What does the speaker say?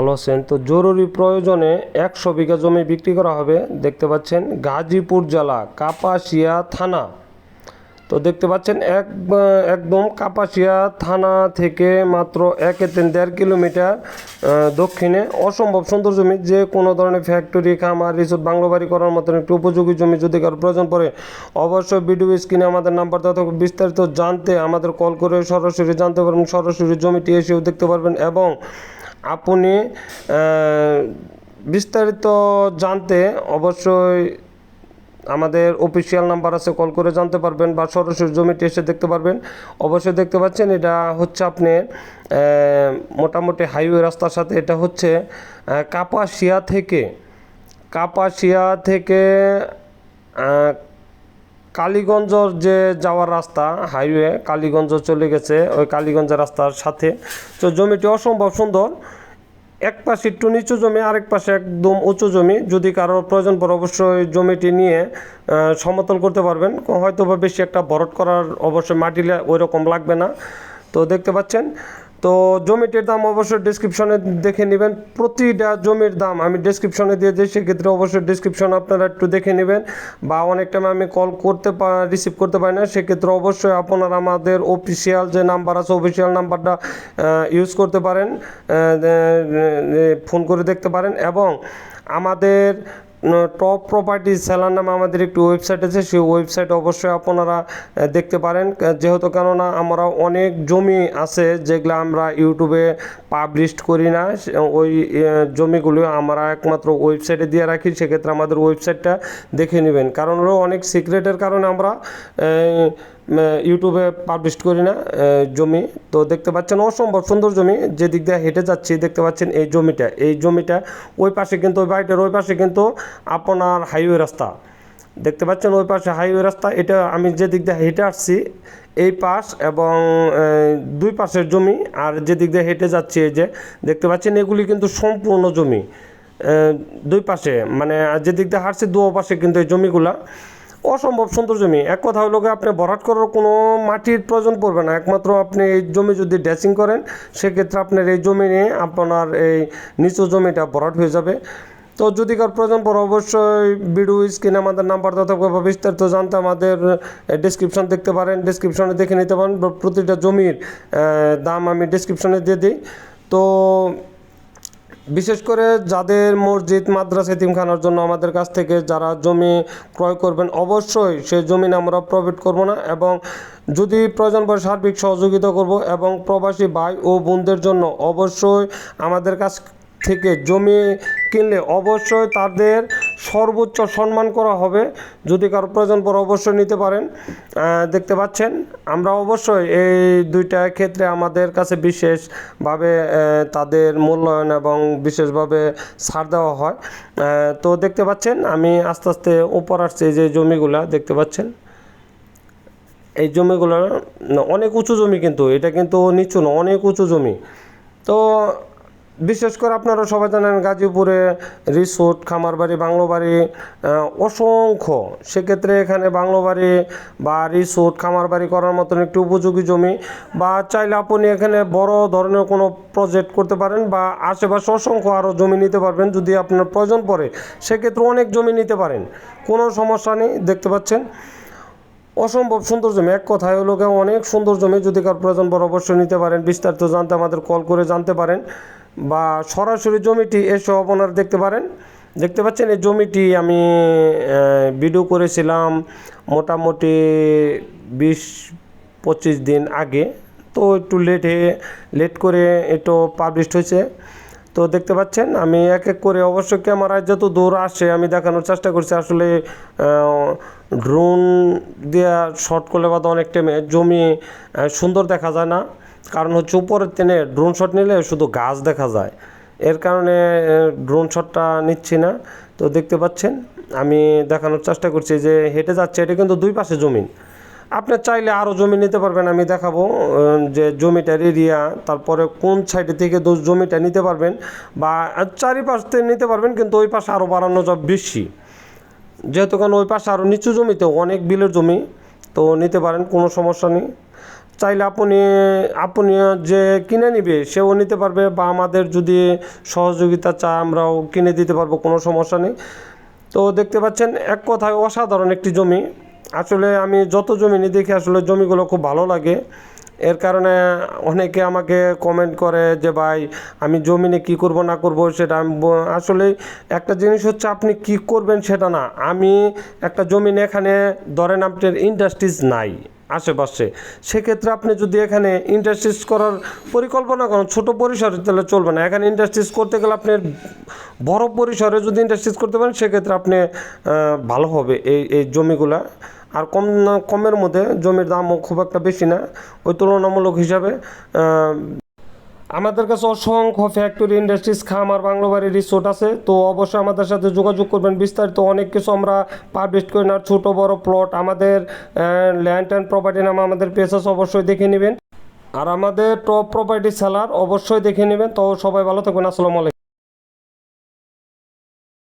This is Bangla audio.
ভালো আছেন। তো জরুরি প্রয়োজনে একশো বিঘা জমি বিক্রি করা হবে। দেখতে পাচ্ছেন গাজীপুর জেলা, কাপাসিয়া থানা। তো দেখতে পাচ্ছেন এক, একদম কাপাসিয়া থানা থেকে মাত্র এক তিন দেড় কিলোমিটার দক্ষিণে অসম্ভব সুন্দর জমি। যে কোনো ধরনের ফ্যাক্টরি খামার রিসোর্ট বাংলো বাড়ি করার মতন একটি উপযোগী জমি যদি কারও প্রয়োজন পড়ে, অবশ্যই ভিডিও স্ক্রিনে আমাদের নাম্বার দেওয়া থাকবে। বিস্তারিত জানতে আমাদের কল করে সরাসরি জানতে পারবেন। সরাসরি জমিটি এসেও দেখতে পারবেন এবং আপনি বিস্তারিত জানতে অবশ্যই আমাদের অফিসিয়াল নাম্বার আছে কল করে জানতে পারবেন বা সরাসরি জমিটি এসে দেখতে পারবেন। অবশ্যই দেখতে পাচ্ছেন, এটা হচ্ছে আপনি মোটামুটি হাইওয়ে রাস্তার সাথে, এটা হচ্ছে কাপাসিয়া থেকে কাপাসিয়া থেকে কালীগঞ্জর যে যাওয়ার রাস্তা, হাইওয়ে কালীগঞ্জ চলে গেছে, ওই কালীগঞ্জের রাস্তার সাথে। তো জমিটি অসম্ভব সুন্দর। এক পাশে একটু নিচু জমি, আরেক পাশে একদম উঁচু জমি। যদি কারোর প্রয়োজন পড়ে, অবশ্যই জমিটি নিয়ে সমতল করতে পারবেন। হয়তো বা বেশি একটা ভরট করার অবশ্যই মাটি ওই রকম লাগবে না। তো দেখতে পাচ্ছেন তো জমিটির দাম অবশ্যই ডিসক্রিপশনে দেখে নেবেন। প্রতিটা জমির দাম আমি ডিসক্রিপশনে দিয়ে দিই সেক্ষেত্রে অবশ্যই ডিসক্রিপশন আপনারা একটু দেখে নেবেন বা অনেক টাইম আমি কল করতে রিসিভ করতে পারি না, সেক্ষেত্রে অবশ্যই আপনারা আমাদের অফিসিয়াল যে নাম্বার আছে অফিসিয়াল নাম্বারটা ইউজ করতে পারেন ফোন করে দেখতে পারেন এবং আমাদের টপ প্রপার্টি সেলার নামে আমাদের একটি ওয়েবসাইট আছে, সেই ওয়েবসাইট অবশ্যই আপনারা দেখতে পারেন। যেহেতু কেননা আমরা অনেক জমি আছে যেগুলো আমরা ইউটিউবে পাবলিশ করি না ওই জমিগুলো আমরা একমাত্র ওয়েবসাইটে দিয়ে রাখি, সেক্ষেত্রে আমাদের ওয়েবসাইটটা দেখে নেবেন। কারণ হলো অনেক সিক্রেটের কারণে আমরা ইউটিউবে পাবলিশ করি না জমি। তো দেখতে পাচ্ছেন অসম্ভব সুন্দর জমি যে দিক দিয়ে হেঁটে যাচ্ছি, দেখতে পাচ্ছেন এই জমিটা। এই জমিটা ওই পাশে কিন্তু ওই বাড়িটার ওই পাশে কিন্তু আপনার হাইওয়ে রাস্তা। দেখতে পাচ্ছেন ওই পাশে হাইওয়ে রাস্তা, এটা আমি যে দিক দিয়ে হেঁটে আসছি, এই পাশ এবং দুই পাশের জমি, আর যে দিক দিয়ে হেঁটে যাচ্ছি এই যে, দেখতে পাচ্ছেন এগুলি কিন্তু সম্পূর্ণ জমি। দুই পাশে মানে যে দিক দিয়ে হাঁটছি দু পাশে কিন্তু এই জমিগুলা। অসম্ভব সুন্দর জমি। এক কথা হলো আপনি ভরাট করার কোনো মাটির প্রয়োজন পড়বে না। একমাত্র আপনি এই জমি যদি ড্রেসিং করেন, সেক্ষেত্রে আপনার এই জমি নিয়ে আপনার এই নিচু জমিটা ভরাট হয়ে যাবে। তো যদি কার প্রয়োজন পড়ে, অবশ্যই ভিডিও স্ক্রিনে আমাদের নাম্বার দেওয়া থাকবে বা বিস্তারিত জানতে আমাদের ডিসক্রিপশন দেখতে পারেন। ডিসক্রিপশনে দেখে নিতে পারেন প্রতিটা জমির দাম আমি ডিসক্রিপশনে দিয়ে দিই। তো বিশেষ করে যাদের মসজিদ, মাদ্রাসা, এতিমখানার জন্য আমাদের কাছ থেকে যারা জমি ক্রয় করবেন, অবশ্যই সেই জমি আমরা প্রফিট করব না এবং যদি প্রয়োজন পড়ে সার্বিক সহযোগিতা করব এবং প্রবাসী ভাই ও বোনদের জন্য অবশ্যই আমাদের কাছ থেকে জমি কিনলে অবশ্যই তাদের সর্বোচ্চ সম্মান করা হবে। যদি কারও প্রয়োজন পড়ে অবশ্যই নিতে পারেন। দেখতে পাচ্ছেন, আমরা অবশ্যই এই দুইটা ক্ষেত্রে আমাদের কাছে বিশেষভাবে তাদের মূল্যায়ন এবং বিশেষভাবে ছাড় দেওয়া হয়। তো দেখতে পাচ্ছেন, আমি আস্তে আস্তে ওপর আসছি যে জমিগুলা, দেখতে পাচ্ছেন। এই জমিগুলো অনেক উঁচু জমি কিন্তু, এটা কিন্তু নিচু না, অনেক উঁচু জমি। তো বিশেষ করে আপনারা সবাই জানেন গাজীপুরে রিসোর্ট খামার বাড়ি বাংলো বাড়ি অসংখ্য। সেক্ষেত্রে এখানে বাংলো বাড়ি বা রিসোর্ট খামার বাড়ি করার মতন একটি উপযোগী জমি বা চাইলে আপনি এখানে বড় ধরনের কোনো প্রজেক্ট করতে পারেন বা আশেপাশে অসংখ্য আরও জমি নিতে পারবেন যদি আপনার প্রয়োজন পড়ে। সেক্ষেত্রে অনেক জমি নিতে পারেন, কোনো সমস্যা নেই, দেখতে পাচ্ছেন। অসম্ভব সুন্দর জমি, এক কথায় হলো অনেক সুন্দর জমি যদি কার প্রয়োজন পড়ে অবশ্যই নিতে পারেন। বিস্তারিত জানতে আমাদের কল করে জানতে পারেন। বা সরাসরি জমিটি এসে আপনারা দেখতে পারেন। দেখতে পাচ্ছেন এই জমিটি আমি ভিডিও করেছিলাম মোটামুটি বিশ পঁচিশ দিন আগে। তো একটু লেটে লেট করে একটু পাবলিশড হয়েছে। তো দেখতে পাচ্ছেন আমি এক এক করে অবশ্যই ক্যামেরায় যত দূর আসে আমি দেখানোর চেষ্টা করছি। আসলে ড্রোন দিয়ে শট করলে বা অনেক টাইমে জমি সুন্দর দেখা যায় না। কারণ হচ্ছে উপরের টেনে ড্রোন শট নিলে শুধু গাছ দেখা যায়। এর কারণে ড্রোন শটটা নিচ্ছি না। তো দেখতে পাচ্ছেন, আমি দেখানোর চেষ্টা করছি যে হেঁটে যাচ্ছে, এটা কিন্তু দুই পাশে জমিন আপনি চাইলে আরও জমি নিতে পারবেন, আমি দেখাবো যে জমিটার এরিয়া তারপরে কোন সাইডে থেকে জমিটা নিতে পারবেন বা চারিপাশ থেকে নিতে পারবেন, কিন্তু ওই পাশে আরও বাড়ানো যাবে বেশি। যেহেতু কারণ ওই পাশে আরও নিচু জমিতে অনেক বিলের জমি, তো নিতে পারেন, কোনো সমস্যা নেই। চাইলে আপনি আপনি যে কিনে নিবে, সেও নিতে পারবে বা আমাদের যদি সহযোগিতা চায়, আমরাও কিনে দিতে পারব, কোনো সমস্যা নেই। তো দেখতে পাচ্ছেন, এক কথায় অসাধারণ একটি জমি। আসলে আমি যত জমি নিয়ে দেখি আসলে জমিগুলো খুব ভালো লাগে। এর কারণে অনেকে আমাকে কমেন্ট করে যে, ভাই, আমি জমিনে কি করব, না করব, সেটা আমি আসলে একটা জিনিস হচ্ছে আপনি কি করবেন সেটা না। আমি একটা জমিনে এখানে ধরেন আপনার ইন্ডাস্ট্রিজ নাই। আশেপাশে। সেক্ষেত্রে আপনি যদি এখানে ইন্ডাস্ট্রিজ করার পরিকল্পনা করেন, ছোটো পরিসরে তাহলে চলবে না। এখানে ইন্ডাস্ট্রিজ করতে গেলে আপনি বড় পরিসরে যদি ইন্ডাস্ট্রিজ করতে পারেন, সেক্ষেত্রে আপনি ভালো হবে এই এই জমিগুলা। আর কম কমের মধ্যে জমির দামও খুব একটা বেশি না। ওই তুলনামূলক হিসাবে আমাদের কাছে অসংখ্য ফ্যাক্টরি ইন্ডাস্ট্রিজ খামার বাংলোবাড়ি রিসোর্ট আছে। তো অবশ্যই আমাদের সাথে যোগাযোগ করবেন। বিস্তারিত অনেক কিছু আমরা পাবলিশ করি না। ছোটো, বড় প্লট আমাদের ল্যান্ড অ্যান্ড প্রপার্টি নামে আমাদের পেসেস অবশ্যই দেখে নেবেন। আর আমাদের টপ প্রপার্টি সেলার অবশ্যই দেখে নেবেন। তো সবাই ভালো থাকবেন। আসসালামু আলাইকুম।